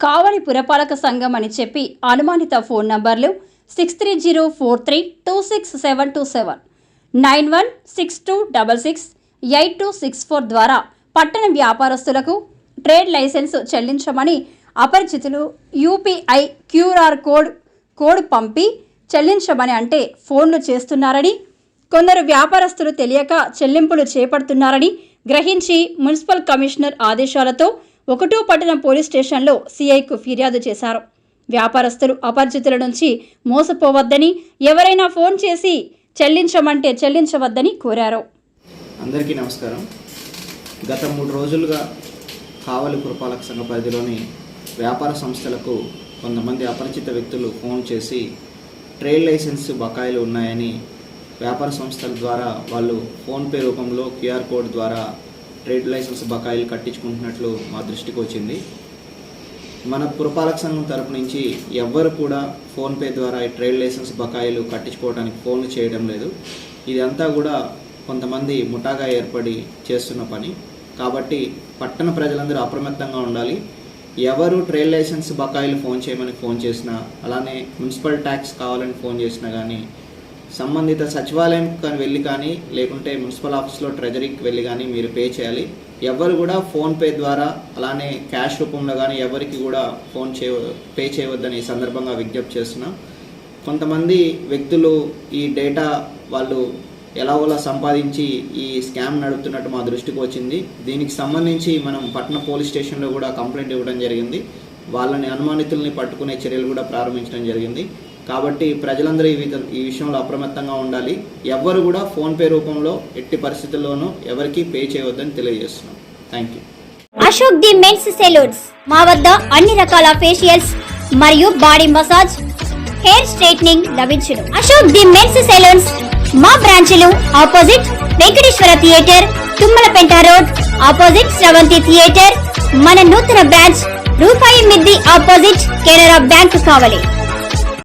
కావలి పురపాలక సంఘం అని చెప్పి అనుమానిత ఫోన్ నంబర్లు six three zero four three two six seven two seven nine one six two double six eight two six four ద్వారా పట్టణ వ్యాపారస్తులకు ట్రేడ్ లైసెన్స్ చెల్లించమని అపరిచితులు యూపీఐ క్యూఆర్ కోడ్ కోడ్ పంపి చెల్లించమని అంటే ఫోన్లు చేస్తున్నారని కొందరు వ్యాపారస్తులు తెలియక చెల్లింపులు చేపడుతున్నారని గ్రహించి మున్సిపల్ కమిషనర్ ఆదేశాలతో ఒకటో పట్టణం పోలీస్ స్టేషన్లో సీఐకు ఫిర్యాదు చేశారు. వ్యాపారస్తులు అపరిచితుల నుంచి మోసపోవద్దని ఎవరైనా ఫోన్ చేసి చెల్లించమంటే చెల్లించవద్దని కోరారు. అందరికీ నమస్కారం. గత మూడు రోజులుగా కావలి పురపాలక సంఘ పరిధిలోని వ్యాపార సంస్థలకు కొంతమంది అపరిచిత వ్యక్తులు ఫోన్ చేసి ట్రేడ్ లైసెన్స్ బకాయిలు ఉన్నాయని వ్యాపార సంస్థల ద్వారా వాళ్ళు ఫోన్పే రూపంలో క్యూఆర్ కోడ్ ద్వారా ట్రేడ్ లైసెన్స్ బకాయిలు కట్టించుకుంటున్నట్లు మా దృష్టికి వచ్చింది. మన పురపాలక సంఘం తరపు నుంచి ఎవ్వరు కూడా ఫోన్పే ద్వారా ఈ ట్రేడ్ లైసెన్స్ బకాయిలు కట్టించుకోవడానికి ఫోన్లు చేయడం లేదు. ఇదంతా కూడా కొంతమంది ముఠాగా ఏర్పడి చేస్తున్న పని. కాబట్టి పట్టణ ప్రజలందరూ అప్రమత్తంగా ఉండాలి. ఎవరు ట్రేడ్ లైసెన్స్ బకాయిలు ఫోన్ చేయమని ఫోన్ చేసినా అలానే మున్సిపల్ ట్యాక్స్ కావాలని ఫోన్ చేసినా కానీ సంబంధిత సచివాలయం కానీ వెళ్ళి కానీ లేకుంటే మున్సిపల్ ఆఫీస్లో ట్రెజరీకి వెళ్ళి కానీ మీరు పే చేయాలి. ఎవరు కూడా ఫోన్పే ద్వారా అలానే క్యాష్ రూపంలో కానీ ఎవరికి కూడా ఫోన్ చేయ పే చేయవద్దని ఈ సందర్భంగా విజ్ఞప్తి చేస్తున్నాం. కొంతమంది వ్యక్తులు ఈ డేటా వాళ్ళు ఎలాగోలా సంపాదించి ఈ స్కామ్ నడుపుతున్నట్టు మా దృష్టికి వచ్చింది. దీనికి సంబంధించి మనం పట్టణ పోలీస్ స్టేషన్లో కూడా కంప్లైంట్ ఇవ్వడం జరిగింది. వాళ్ళని అనుమానితుల్ని పట్టుకునే చర్యలు కూడా ప్రారంభించడం జరిగింది. కాబట్టి ప్రజలందరూ ఈ ఈ విషయంలో అప్రమత్తంగా ఉండాలి. ఎవ్వరు కూడా ఫోన్పే రూపంలో ఎట్టి పరిస్థితుల్లోనూ ఎవరికి పే చేయవద్దని తెలియజేస్తున్నాం. Thank you Ashok the men's salons. మా వద్ద అన్ని రకాల ఫేషియల్స్ మరియు బాడీ మసాజ్ హెయిర్ స్ట్రైట్నింగ్ లభించును. Ashok the men's salons. మా బ్రాంచ్లు opposite Venkateswara theatre Tummalapenta road opposite Sravanthi theatre. మన నూతన బ్రాంచ్ రూపాయి మిద్ది ఆపోజిట్ కెనరా బ్యాంక్ కావలి.